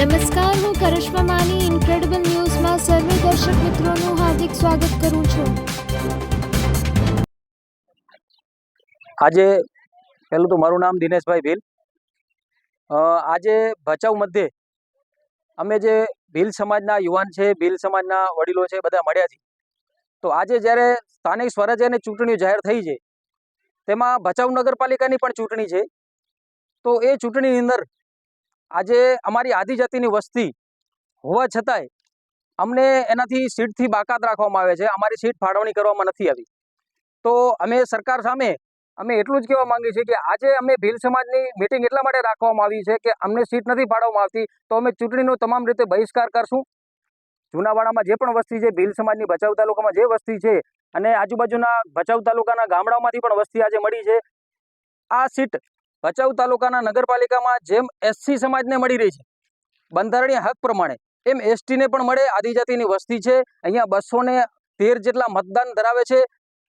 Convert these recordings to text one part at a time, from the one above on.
નમસ્કાર, હું કરિશ્મા માની ઇન્ક્રેડિબલ ન્યૂઝમાં સર્વે દર્શક મિત્રોનું હાર્દિક સ્વાગત કરું છું. આજે, પહેલું તો મારું નામ દિનેશભાઈ ભીલ. આજે ભચાઉ મધ્યે અમે જે ભીલ સમાજના યુવાન છે, ભીલ સમાજના વડીલો છે, બધા મળ્યા છીએ. તો આજે જ્યારે સ્થાનિક સ્વરાજ્યની ચૂંટણીઓ જાહેર થઈ છે, તેમાં ભચાઉ નગરપાલિકાની પણ ચૂંટણી છે. તો એ ચૂંટણીની અંદર આજે અમારી આદિજાતિની વસ્તી હોવા છતાંય અમને એનાથી સીટથી બાકાત રાખવામાં આવે છે. અમારી સીટ ફાળવણી કરવામાં નથી આવી. તો અમે સરકાર સામે અમે એટલું જ કહેવા માંગીએ છીએ કે આજે અમે ભીલ સમાજની મિટિંગ એટલા માટે રાખવામાં આવી છે કે અમને સીટ નથી ફાળવવામાં આવતી. તો અમે ચૂંટણીનો તમામ રીતે બહિષ્કાર કરશું. જૂનાવાડામાં જે પણ વસ્તી છે, ભીલ સમાજની ભચાઉ તાલુકામાં જે વસ્તી છે અને આજુબાજુના ભચાઉ તાલુકાના ગામડાઓમાંથી પણ વસ્તી આજે મળી છે. આ સીટ ભચાઉ તાલુકાના નગરપાલિકામાં જેમ એસસી સમાજને મળી રહી છે, બંધારણીય હક પ્રમાણે, એમ એસટીને પણ મળે, આદિજાતિની વસ્તી છે, અહીંયા બસો તેર જેટલા મતદાન ધરાવે છે.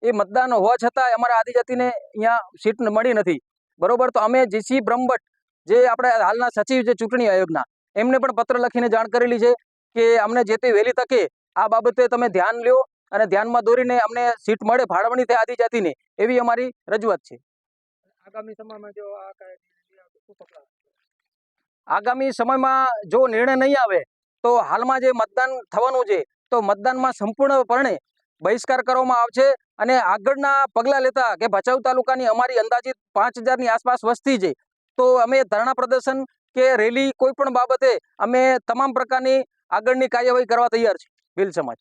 એ મતદાન હોવા છતાં અમારા આદિજાતિને અહીંયા સીટ મળી નથી. બરોબર, તો અમે જીસી બ્રહ્મભટ્ટ, જે આપણે હાલના સચિવ છે ચૂંટણી આયોગના, એમને પણ પત્ર લખીને જાણ કરેલી છે કે અમને જે તે વહેલી તકે આ બાબતે તમે ધ્યાન લ્યો અને ધ્યાનમાં દોરીને અમને સીટ મળે, ફાળવણી થાય આદિજાતિને, એવી અમારી રજૂઆત છે. આગામી સમયમાં જો આ આગામી સમયમાં જો નિર્ણય નહીં આવે, તો હાલમાં જે મતદાન થવાનું છે, તો મતદાનમાં સંપૂર્ણપણે બહિષ્કાર કરવામાં આવશે અને આગળના પગલાં લેતા કે ભચાઉ તાલુકાની અમારી અંદાજિત પાંચ હજારની આસપાસ વસ્તી છે, તો અમે ધરણા પ્રદર્શન કે રેલી કોઈ પણ બાબતે અમે તમામ પ્રકારની આગળની કાર્યવાહી કરવા તૈયાર છે ભીલ સમાજ.